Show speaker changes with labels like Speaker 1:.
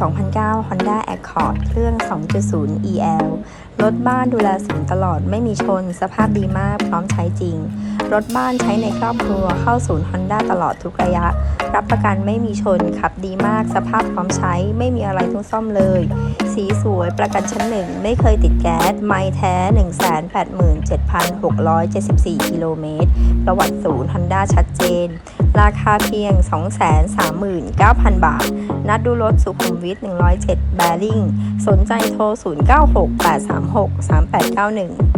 Speaker 1: 2009 Honda Accord เครื่อง 2.0 EL รถบ้านดูแลศูนย์ตลอดไม่มีชน สภาพดีมากพร้อมใช้จริง รถบ้านใช้ในครอบครัวเข้าศูนย์ Honda ตลอดทุกระยะ รับประกันไม่มีชน ขับดีมาก สภาพพร้อมใช้ไม่มีอะไรต้องซ่อมเลย สีสวยประกันชั้นหนึ่ง ไม่เคยติดแก๊ส ไม่แท้ 187,674 กิโลเมตร ประวัติศูนย์ Honda ชัดเจน ราคาเพียง 239,000 บาท นัดดูรถสุขุมวิท 107 แบริ่ง สนใจโทร 0968363891